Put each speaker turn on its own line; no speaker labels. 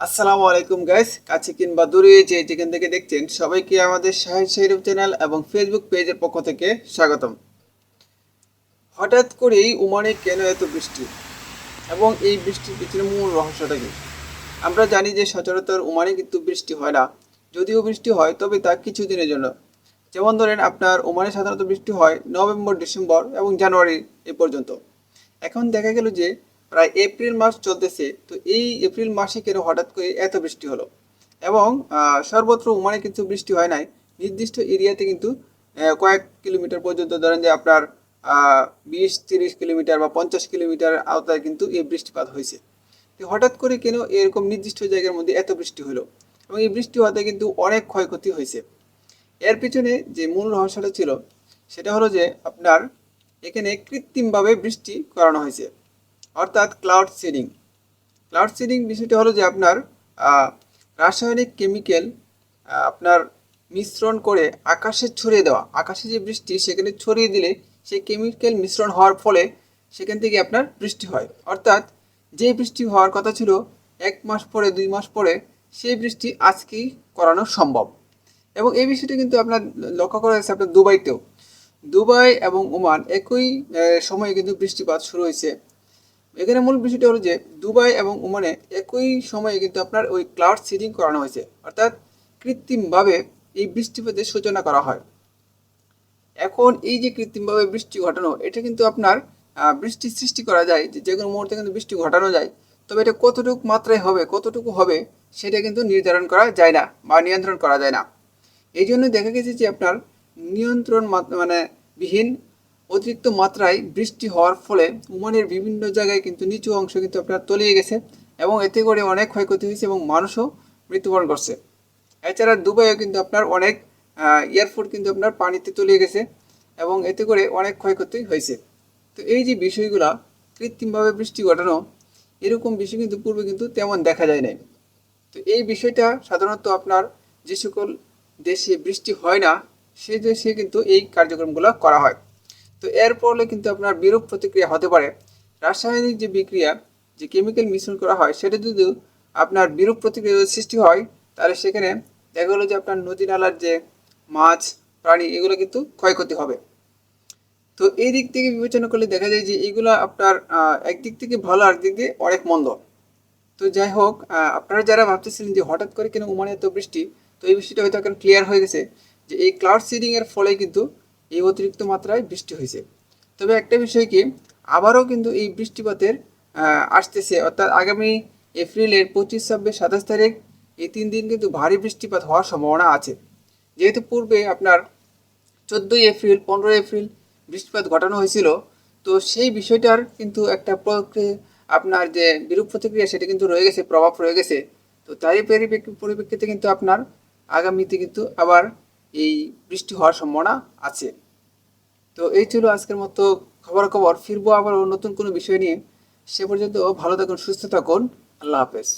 আসসালামু আলাইকুম গাইস কাছে কিংবা দূরে যে যেখান থেকে দেখছেন, সবাইকে আমাদের শাহিদ শহীদ চ্যানেল এবং ফেসবুক পেজের পক্ষ থেকে স্বাগতম। হঠাৎ করেই উমানে কেন এত বৃষ্টি? এবং এই বৃষ্টির পিছনে মূল রহস্যটা কি? আমরা জানি যে সচরাচর উমানে কিন্তু বৃষ্টি হয় না। যদিও বৃষ্টি হয়, তবে তা কিছু দিনের জন্য। যেমন ধরেন, আপনার ওমানে সাধারণত বৃষ্টি হয় নভেম্বর, ডিসেম্বর এবং জানুয়ারি এ পর্যন্ত। এখন দেখা গেল যে প্রায় এপ্রিল মাস চলতেছে, তো এই এপ্রিল মাসে কেন হঠাৎ করে এত বৃষ্টি হলো। এবং সর্বত্র ওমানে কিন্তু বৃষ্টি হয় নাই। নির্দিষ্ট এরিয়াতে কিন্তু কয়েক কিলোমিটার পর্যন্ত ধরেন যে আপনার বিশ, তিরিশ কিলোমিটার বা পঞ্চাশ কিলোমিটার আওতায় কিন্তু এই বৃষ্টিপাত হয়েছে। তো হঠাৎ করে কেন এরকম নির্দিষ্ট জায়গার মধ্যে এত বৃষ্টি হলো? এবং এই বৃষ্টি হওয়াতে কিন্তু অনেক ক্ষয়ক্ষতি হয়েছে। এর পিছনে যে মূল রহস্যটা ছিল, সেটা হলো যে আপনার এখানে কৃত্রিমভাবে বৃষ্টি করানো হয়েছে। অর্থাৎ ক্লাউড সিডিং ক্লাউড সিডিং বিষয়টা হলো যে আপনার রাসায়নিক কেমিক্যাল আপনার মিশ্রণ করে আকাশে ছড়িয়ে দেওয়া। আকাশে যে বৃষ্টি, সেখানে ছড়িয়ে দিলে সেই কেমিক্যাল মিশ্রণ হওয়ার ফলে সেখান থেকে আপনার বৃষ্টি হয়। অর্থাৎ যে বৃষ্টি হওয়ার কথা ছিল, এক মাস পরে, দুই মাস পরে, সেই বৃষ্টি আজকেই করানো সম্ভব। এবং এই বিষয়টি কিন্তু আপনার লক্ষ্য করা যাচ্ছে আপনার দুবাইতেও। দুবাই এবং ওমান একই সময়ে কিন্তু বৃষ্টিপাত শুরু হয়েছে। এখানে মূল বিষয়টা হলো যে দুবাই এবং ওমানে একই সময়ে কিন্তু আপনার ওই ক্লাউড সিডিং করানো হয়েছে। অর্থাৎ কৃত্রিমভাবে এই বৃষ্টিপাতের সূচনা করা হয়। এখন এই যে কৃত্রিমভাবে বৃষ্টি ঘটানো, এটা কিন্তু আপনার বৃষ্টি সৃষ্টি করা যায়, যে কোনো মুহূর্তে কিন্তু বৃষ্টি ঘটানো যায়। তবে এটা কতটুকু মাত্রায় হবে, কতটুকু হবে, সেটা কিন্তু নির্ধারণ করা যায় না বা নিয়ন্ত্রণ করা যায় না। এই জন্য দেখা গেছে যে আপনার নিয়ন্ত্রণ মানে বিহীন অতিরিক্ত মাত্রায় বৃষ্টি হওয়ার ফলে উমানের বিভিন্ন জায়গায় কিন্তু নিচু অংশ কিন্তু আপনার তলিয়ে গেছে এবং এতে করে অনেক ক্ষয়ক্ষতি হয়েছে এবং মানুষও মৃত্যুবরণ করছে। এছাড়া দুবাইও কিন্তু আপনার অনেক এয়ারপোর্ট কিন্তু আপনার পানিতে তলিয়ে গেছে এবং এতে করে অনেক ক্ষয়ক্ষতি হয়েছে। তো এই যে বিষয়গুলা, কৃত্রিমভাবে বৃষ্টি ঘটানো, এরকম বিষয় কিন্তু পূর্বে কিন্তু তেমন দেখা যায় নাই। তো এই বিষয়টা সাধারণত আপনার যে সকল দেশে বৃষ্টি হয় না সেই দেশে কিন্তু এই কার্যক্রমগুলো করা হয়। তো এর ফলে কিন্তু আপনার বিরূপ প্রতিক্রিয়া হতে পারে। রাসায়নিক যে বিক্রিয়া, যে কেমিক্যাল মিশ্রণ করা হয়, সেটা যদি আপনার বিরূপ প্রতিক্রিয়া সৃষ্টি হয়, তাহলে সেখানে দেখা গেলো যে আপনার নদী নালার যে মাছ, প্রাণী, এগুলো কিন্তু ক্ষয়ক্ষতি হবে। তো এই দিক থেকে বিবেচনা করলে দেখা যায় যে এগুলো আপনার একদিক থেকে ভালো আর দিক দিয়ে অনেক মন্দ। তো যাই হোক আপনারা যারা ভাবতেছিলেন যে হঠাৎ করে কেন ওমানে এত বৃষ্টি, তো এই বৃষ্টিটা হয়তো এখন ক্লিয়ার হয়ে গেছে যে এই ক্লাউড সিডিং এর ফলে কিন্তু এই অতিরিক্ত মাত্রায় বৃষ্টি হয়েছে। তবে একটা বিষয় কি, আবারও কিন্তু এই বৃষ্টিপাতের আসতেছে, অর্থাৎ আগামী এপ্রিলের পঁচিশ, ছাব্বিশ, সাতাশ তারিখ এই তিন দিন কিন্তু ভারী বৃষ্টিপাত হওয়ার সম্ভাবনা আছে। যেহেতু পূর্বে আপনার চোদ্দোই এপ্রিল, পনেরোই এপ্রিল বৃষ্টিপাত ঘটানো হয়েছিল, তো সেই বিষয়টার কিন্তু একটা প্রক্রিয়া, আপনার যে বিরূপ প্রতিক্রিয়া সেটা কিন্তু রয়ে গেছে, প্রভাব রয়ে গেছে। তো তারই পরিপ্রেক্ষিতে কিন্তু আপনার আগামীতে কিন্তু আবার এই বৃষ্টি হওয়ার সম্ভাবনা আছে। তো এই ছিল আজকের মতো খবর খবর ফিরবো আবার নতুন কোনো বিষয় নিয়ে। সে পর্যন্ত ভালো থাকুন, সুস্থ থাকুন। আল্লাহ হাফেজ।